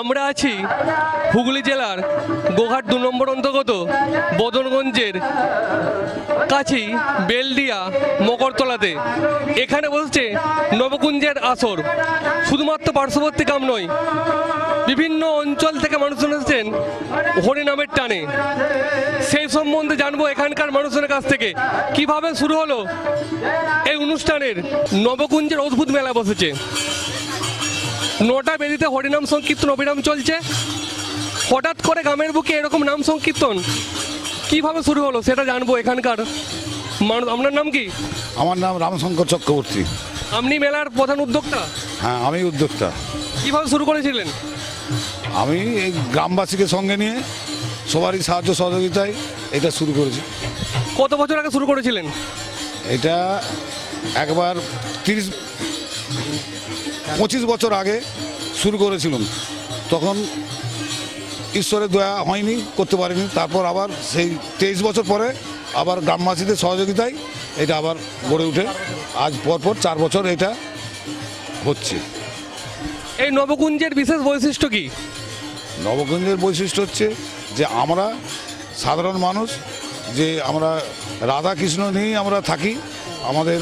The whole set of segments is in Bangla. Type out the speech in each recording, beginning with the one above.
আমরা আছি হুগলি জেলার গোঘাট দু নম্বর অন্তর্গত বদনগঞ্জের কাছি বেলডিয়া মকরতলাতে এখানে বলছে নবকুঞ্জের আসর। শুধুমাত্র পার্শ্ববর্তী কাম নয়, বিভিন্ন অঞ্চল থেকে মানুষজন এসেছেন হরিনামের টানে। সেই সম্বন্ধে জানব এখানকার মানুষজনের কাছ থেকে। কীভাবে শুরু হলো এই অনুষ্ঠানের নবকুঞ্জের অদ্ভুত মেলা বসেছে। নটা বেদিতে হরিনাম সংকীর্তন অবিরাম চলছে। হঠাৎ করে গ্রামের বুকে এরকম নাম সংকীর্তন কীভাবে শুরু হলো সেটা জানব এখানকার মানুষ। আপনার নাম কি? আমার নাম রামশঙ্কর চক্রবর্তী। আপনি মেলার প্রধান উদ্যোক্তা? হ্যাঁ আমি উদ্যোক্তা। কীভাবে শুরু করেছিলেন? আমি এই গ্রামবাসীকে সঙ্গে নিয়ে সবারই সাহায্য সহযোগিতায় এটা শুরু করেছি। কত বছর আগে শুরু করেছিলেন? এটা একবার তিরিশ পঁচিশ বছর আগে শুরু করেছিলাম। তখন ঈশ্বরের দয়া হয়নি করতে পারিনি। তারপর আবার সেই তেইশ বছর পরে আবার গ্রামবাসীদের সহযোগিতায় এটা আবার গড়ে উঠে। আজ পরপর চার বছর এটা হচ্ছে। এই নবকুঞ্জের বিশেষ বৈশিষ্ট্য কি? নবগঞ্জের বৈশিষ্ট্য হচ্ছে যে আমরা সাধারণ মানুষ যে আমরা রাধা কৃষ্ণ নিয়েই আমরা থাকি। আমাদের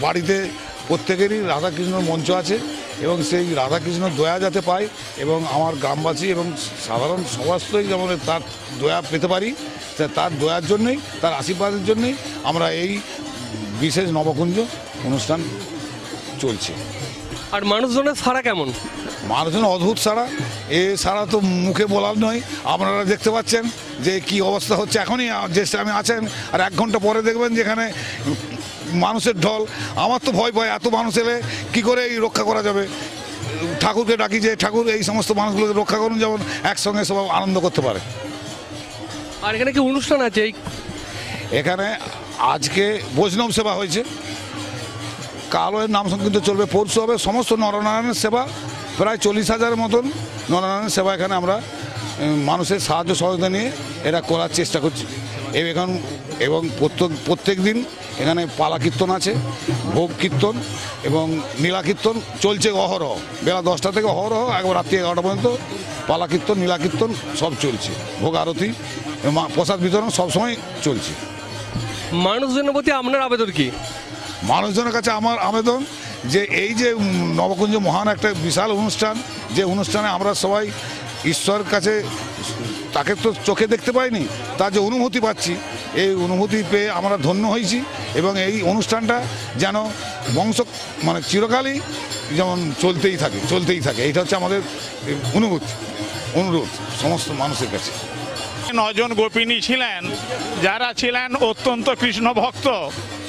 বাড়িতে প্রত্যেকেরই রাধাকৃষ্ণর মঞ্চ আছে এবং সেই রাধাকৃষ্ণ দয়া যাতে পায় এবং আমার গ্রামবাসী এবং সাধারণ সমাজই যেমন তার দয়া পেতে পারি তার দয়ার জন্যই তার আশীর্বাদের জন্যই আমরা এই বিশেষ নবকুঞ্জ অনুষ্ঠান চলছে। আর মানুষজনের সারা কেমন? মানুষজন অদ্ভুত সারা এ সারা তো মুখে বলার নয়। আপনারা দেখতে পাচ্ছেন যে কি অবস্থা হচ্ছে এখনই। যে আমি আছেন আর এক ঘণ্টা পরে দেখবেন যেখানে মানুষের ঢল। আমার তো ভয় ভয় এত মানুষ এলে কী করে এই রক্ষা করা যাবে? ঠাকুরকে ডাকি যে ঠাকুর এই সমস্ত মানুষগুলোকে রক্ষা করুন যেমন একসঙ্গে সবাই আনন্দ করতে পারে। আর এখানে কি অনুষ্ঠান আছে? এই এখানে আজকে বৈষ্ণব সেবা হয়েছে। কালো এর নাম সংকীর্তন চলবে পরশু হবে সমস্ত নরনারায়ণের সেবা। প্রায় চল্লিশ হাজারের মতন নরনারায়ণের সেবা এখানে আমরা মানুষের সাহায্য সহযোগিতা নিয়ে এটা করার চেষ্টা করছি। এবং প্রত্যেক প্রত্যেক দিন এখানে পালা কীর্তন আছে ভোগ কীর্তন এবং নীলা কীর্তন চলছে অহরহ। বেলা দশটা থেকে অহরহ একবার রাত্রি এগারোটা পর্যন্ত পালা কীর্তন নীলা কীর্তন সব চলছে। ভোগ আরতি প্রসাদ বিতরণ সবসময় চলছে। মানুষজনের প্রতি আপনার আবেদন কি? মানুষজনের কাছে আমার আবেদন যে এই যে নবকুঞ্জ মহান একটা বিশাল অনুষ্ঠান যে অনুষ্ঠানে আমরা সবাই ঈশ্বরের কাছে তাকে তো চোখে দেখতে পাইনি তার যে অনুভূতি পাচ্ছি এই অনুভূতি পেয়ে আমরা ধন্য হয়েছি এবং এই অনুষ্ঠানটা যেন বংশ মানে চিরকালই যেমন চলতেই থাকে চলতেই থাকে। এটা হচ্ছে আমাদের অনুভূতি, অনুরোধ সমস্ত মানুষের কাছে। নজন গোপিনী ছিলেন, যারা ছিলেন অত্যন্ত কৃষ্ণ ভক্ত।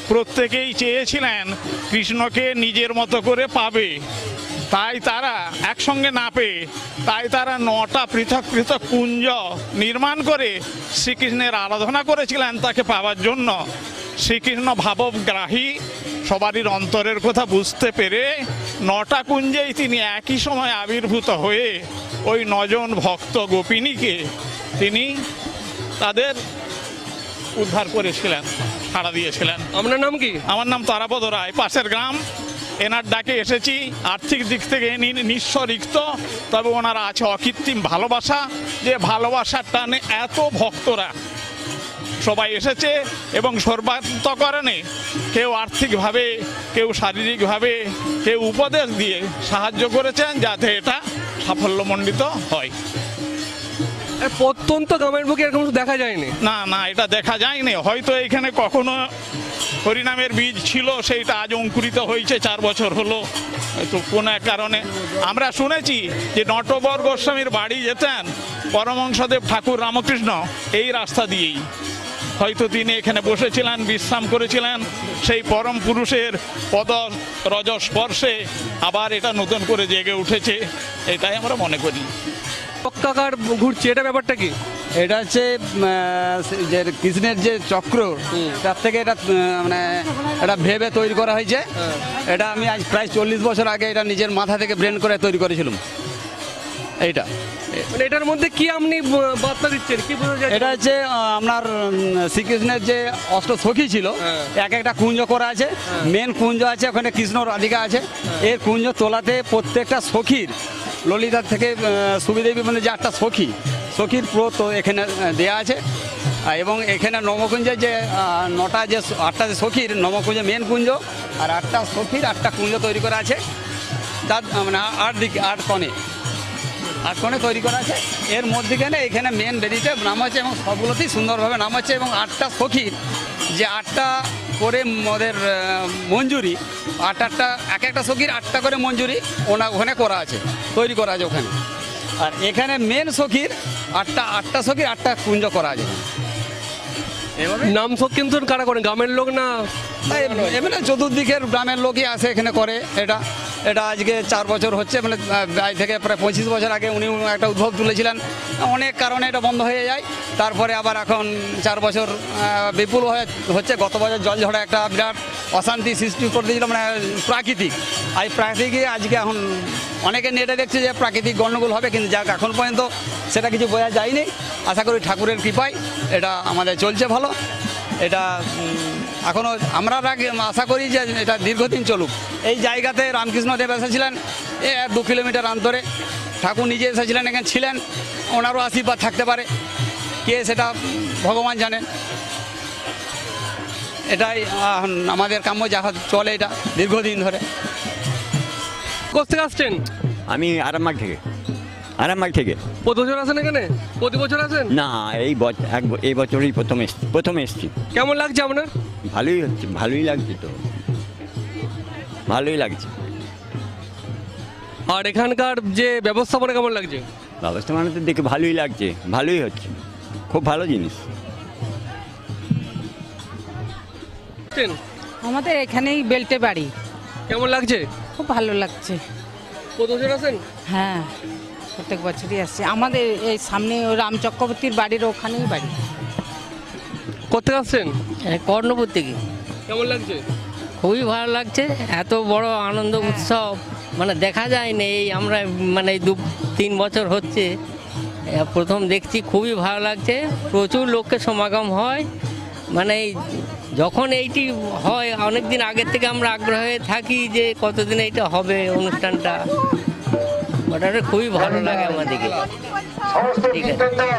প্রত্যেকেই চেয়েছিলেন কৃষ্ণকে নিজের মতো করে পাবে। তাই তারা একসঙ্গে না পেয়ে তাই তারা নটা পৃথক পৃথক কুঞ্জ নির্মাণ করে শ্রীকৃষ্ণের আরাধনা করেছিলেন তাকে পাওয়ার জন্য। শ্রীকৃষ্ণ ভাবগ্রাহী সবারই অন্তরের কথা বুঝতে পেরে নটা কুঞ্জেই তিনি একই সময় আবির্ভূত হয়ে ওই নজন ভক্ত গোপিনীকে তিনি তাদের উদ্ধার করেছিলেন সাড়া দিয়েছিলেন। আপনার নাম কি? আমার নাম তারাপদ রায় পাশের গ্রাম। এনার ডাকে এসেছি আর্থিক দিক থেকে নিঃস্ব রিক্ত তবে ওনারা আছে অকৃত্রিম ভালোবাসা যে ভালোবাসার টানে এত ভক্তরা। সবাই এসেছে এবং সর্বান্তকরণে কেউ আর্থিকভাবে কেউ শারীরিকভাবে কেউ উপদেশ দিয়ে সাহায্য করেছেন যাতে এটা সাফল্যমণ্ডিত হয়। প্রত্যন্ত গ্রামের বুকে এরকম দেখা যায়নি? না না এটা দেখা যায়নি। হয়তো এখানে কখনো হরিনামের বীজ ছিল, সেইটা আজ অঙ্কুরিত হয়েছে, চার বছর হলো। হয়তো কোনো এক কারণে আমরা শুনেছি যে নটবর গোস্বামীর বাড়ি যেতেন পরমংসদেব ঠাকুর রামকৃষ্ণ এই রাস্তা দিয়েই। হয়তো তিনি এখানে বসেছিলেন, বিশ্রাম করেছিলেন, সেই পরম পুরুষের পদ রজ স্পর্শে আবার এটা নতুন করে জেগে উঠেছে, এটাই আমরা মনে করি। ঘুরছে, এটা ব্যাপারটা কি? এটা হচ্ছে যে কৃষ্ণের যে চক্র তার থেকে এটা মানে এটা ভেবে তৈরি করা হয়েছে। এটা আমি আজ প্রায় চল্লিশ বছর আগে এটা নিজের মাথা থেকে ব্রেন করে তৈরি করেছিলাম। এইটা। মানে এটার মধ্যে কি আপনি বার্তা দিচ্ছেন? কি বোঝা এটা হচ্ছে আপনার শ্রীকৃষ্ণের যে অষ্ট সখী ছিল হ্যাঁ। এক একটা কুঞ্জ করা আছে মেন কুঞ্জ আছে ওখানে কৃষ্ণ রাধিকা আছে। এর কুঞ্জ তোলাতে প্রত্যেকটা সখীর ললিতার থেকে সুবিদেবী মানে যে আটটা সখী সখীর পুরো তো এখানে দেয়া আছে। এবং এখানে নবকুঞ্জের যে নটা যে আটটা যে সখীর, নবকুঞ্জে মেন কুঞ্জ, আর আটটা সখীর, আটটা কুঞ্জ তৈরি করা আছে। তার মানে আট দিকে, আট কণে। আট কোণে তৈরি করা আছে। এর মধ্যেখানে এখানে মেন বেদিতে নাম হচ্ছে এবং সবগুলোতেই সুন্দরভাবে নাম হচ্ছে এবং আটটা সখীর, যে আটটা করে ওদের মঞ্জুরি, আট আটটা, এক একটা সখীর আটটা করে মঞ্জুরি ওনা, ওখানে করা আছে, তৈরি করা আছে ওখানে। আর এখানে মেন সখীর আটটা আটটা সখীর আটটা কুঞ্জ করা আছে। এভাবে? নাম সংকীর্তন কারা করে গ্রামের লোক না? এমনি চতুর্দিকের গ্রামের লোকই আসে এখানে করে এটা এটা আজকে চার বছর হচ্ছে মানে আজ থেকে প্রায় পঁচিশ বছর আগে উনি একটা উদ্ভব তুলেছিলেন। অনেক কারণে এটা বন্ধ হয়ে যায়। তারপরে আবার এখন চার বছর বিপুল হয়ে হচ্ছে। গত বছর জল ঝড়ে একটা বিরাট অশান্তি সৃষ্টি করে দিয়েছিল মানে প্রাকৃতিক। আর এই প্রাকৃতিক আজকে এখন অনেকে নেটে দেখছে যে প্রাকৃতিক গণ্ডগোল হবে, কিন্তু যাক, এখন পর্যন্ত সেটা কিছু বোঝা যায়নি। আশা করি ঠাকুরের কৃপায় এটা আমাদের চলছে ভালো। এটা এখনও আমরা আশা করি যে এটা দীর্ঘদিন চলুক। এই জায়গাতে রামকৃষ্ণ দেব এসেছিলেন, এ দু কিলোমিটার অন্তরে। ঠাকুর নিজে এসেছিলেন, এখানে ছিলেন, ওনারও আশীর্বাদ থাকতে পারে। কে সেটা ভগবান জানেন এটাই আমাদের কাম্য যা চলে এটা দীর্ঘদিন ধরে। কোথেকে আসছেন? আমি আরামবাগ থেকে। আরামবাগ থেকে। প্রতি বছর আসেন এখানে? প্রতি বছর আসেন? না এই বছর এক এই বছরই প্রথম এসছি প্রথম এসছি। কেমন লাগছে আপনার? ভালোই হচ্ছে ভালোই লাগছে তো। ভালোই লাগছে। আর এখানকার যে ব্যবস্থাপনা কেমন লাগছে? ব্যবস্থা মানে তো দেখে ভালোই লাগছে ভালোই হচ্ছে। খুব ভালো জিনিস। আমাদের এখানেই বেল্টে বাড়ি কেমন লাগছে? খুব ভালো লাগছে। বছর হ্যাঁ প্রত্যেক বছরই আসছে আমাদের এই সামনে ওই রাম চক্রবর্তীর বাড়ির ওখানেই বাড়ি। কোথেকে আসছেন কর্ণপুর থেকে। কেমন লাগছে? খুবই ভালো লাগছে। এত বড় আনন্দ উৎসব। মানে দেখা যায় না এই আমরা মানে এই দু তিন বছর হচ্ছে। প্রথম দেখছি খুবই ভালো লাগছে। প্রচুর লোককে সমাগম হয়। মানে এই যখন এইটি হয় অনেক দিন আগের থেকে আমরা আগ্রহে থাকি যে কতদিন এইটা হবে অনুষ্ঠানটা। ওটা খুবই ভালো লাগে আমাদেরকে ঠিক আছে।